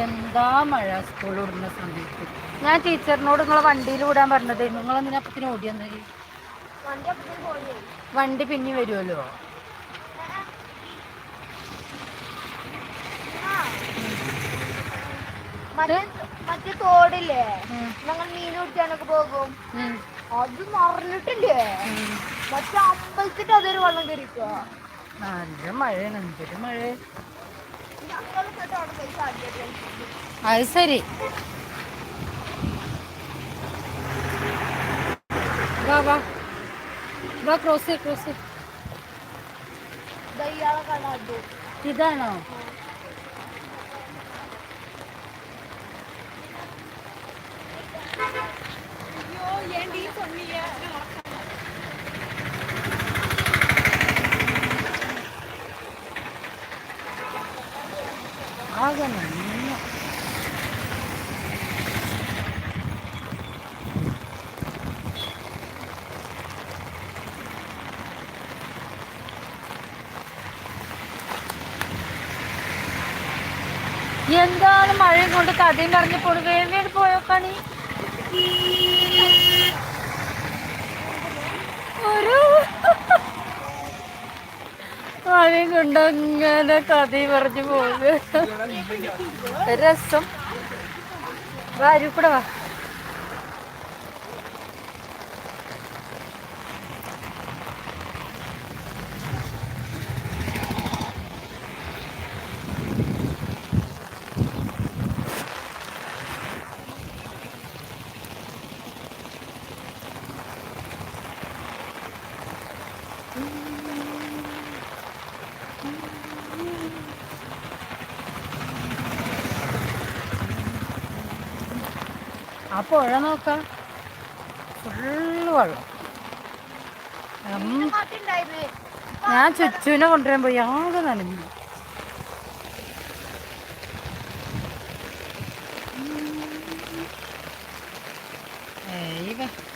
എന്താ മഴ സ്കൂൾ വിടുന്ന സമയത്ത്? ഞാൻ ടീച്ചറിനോട് നിങ്ങളെ വണ്ടിയിൽ വിടാൻ പറഞ്ഞത് നിങ്ങളെന്തിനാ അപ്പത്തിന് ഓടിയെന്നത് വണ്ടി പിന്നെ വരുമല്ലോ മറ്റേ തോടില്ലേ. ഞങ്ങൾ മീൻ പിടിക്കാനൊക്കെ പോകും. അത് നിറഞ്ഞിട്ടില്ലേ ഉം. മറ്റേ അമ്പലത്തിന്റെ അതൊരു വെള്ളം കയറിക്കോ? നല്ല മഴയാണ്. എന്തൊരു മഴ ഞങ്ങൾ എന്നിട്ട് അവിടെ പോയി സാധ്യത അത് ശരി. വാ വാ. വാ ക്രോസ് ക്രോസ് ഇതാണോ? അയ്യോ ഏണ്ടി ഇതാണോ ആകെ നന്ന എന്താണ് മഴയും കൊണ്ട് കഥയും കറഞ്ഞു പോണു വേണ്ടി പോയോക്കാണി ഒരു മഴയും കൊണ്ട് അങ്ങനെ കഥ പറഞ്ഞു പോകുന്നു രസം. വാ അരുവ് കൂടെ വാ. ആ പുഴ നോക്കാം. ഫുള്ള് വെള്ളം. ഞാൻ ചുച്ചുവിനെ കൊണ്ടുവരാൻ പോയി. ആകെ നനഞ്ഞു.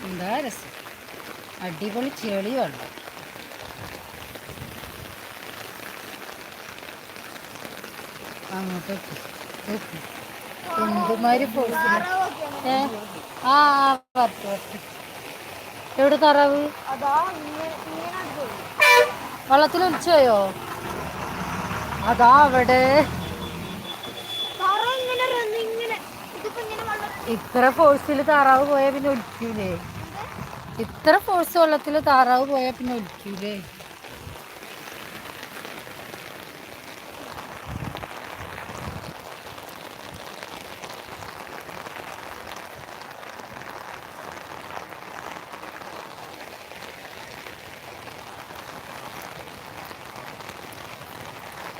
എന്താ രസം? അടിപൊളി ചെളി വെള്ളം. അങ്ങോട്ടേക്ക്. എന്തുമാതിരി പോയിട്ടില്ല ഏ? ആ എവിടെ താറാവ്? വെള്ളത്തിൽ അതാ അവിടെ. ഇത്ര ഫോഴ്സിൽ താറാവ് പോയാൽ പിന്നെ ഒലിക്കൂലേ? ഇത്ര ഫോഴ്സ് വെള്ളത്തിൽ താറാവ് പോയാൽ പിന്നെ ഒലിക്കൂലേ?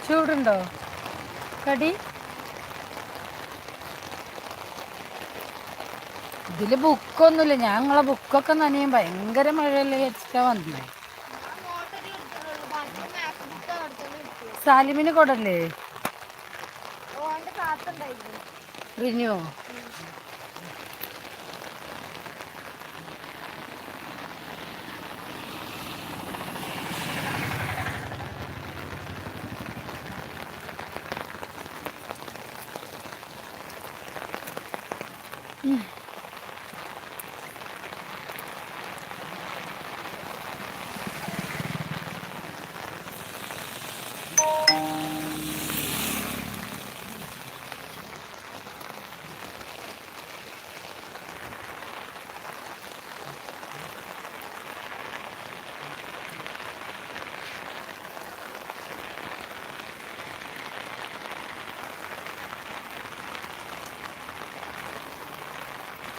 ചൂടുണ്ടോ? കടി? ഇതിൽ ബുക്കൊന്നുമില്ല. ഞാൻ നിങ്ങളെ ബുക്കൊക്കെ നനയും. ഭയങ്കര മഴയല്ലേ വെച്ചിട്ടാ വന്നേ. സാലിമിന് കൊടല്ലേ? ഓന്റെ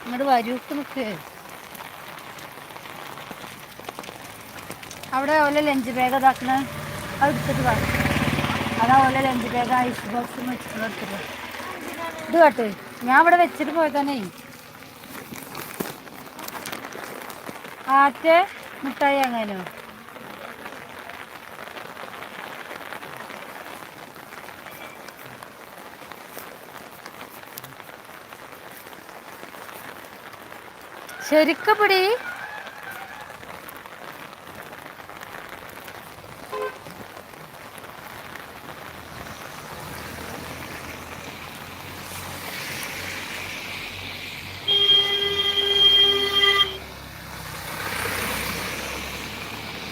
ഇങ്ങോട്ട് വരൂക്ക് നിൽക്ക് അവിടെ ഓല ലഞ്ച് ബാഗ് അതാക്കണ അത് എടുത്തിട്ട് വാ. അതാ ഓല ലഞ്ച് ബാഗ് ഐസ് ബോക്സ് വെച്ചിട്ട് എടുത്തിട്ട് ഇത് കേട്ടെ. ഞാൻ ഇവിടെ വെച്ചിട്ട് പോയതാണേ. ആറ്റ മിഠായി അങ്ങനോ ശരിക്കും പിടി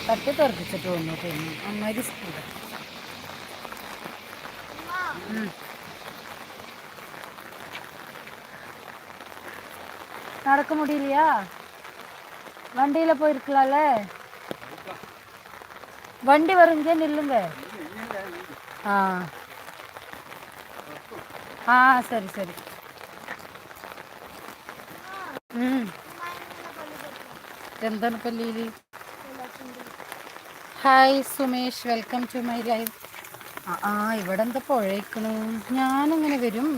തട്ടി തെറിപ്പിച്ചിട്ട് വന്നു അമ്മ ഒരു സ്കൂൾ நடக்க முடியலையா வண்டியில் போயிருக்கலாம்ல வண்டி வருங்க நில்லுங்க ஆ ஆ சரி சரி ഉം. എന്താണ് പല്ലിയിൽ hi Sumesh welcome to my life ആ ആ ഇവിടെ എന്താ പുഴയ്ക്കണു ഞാനങ്ങനെ വരും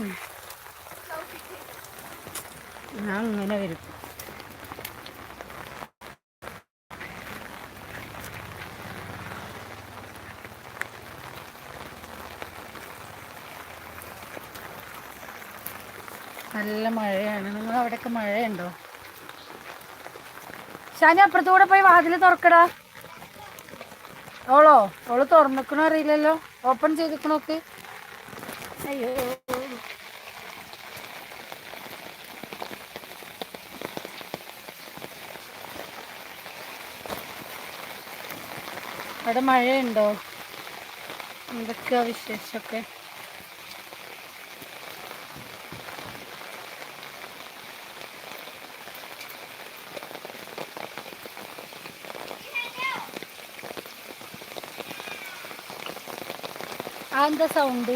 ഞാൻ അങ്ങനെ വരും. നല്ല മഴയാണ്. നിങ്ങൾ അവിടെയൊക്കെ മഴയുണ്ടോ? ഷാനി അപ്പുറത്തൂടെ പോയി വാതിൽ തുറക്കടാ. ഓളോ ഓൾ തുറന്നിക്കണോ അറിയില്ലല്ലോ? ഓപ്പൺ ചെയ്തിക്കണോക്ക് അയ്യോ. അവിടെ മഴയുണ്ടോ? എന്തൊക്കെയാ വിശേഷമൊക്കെ? ആ എന്താ സൗണ്ട്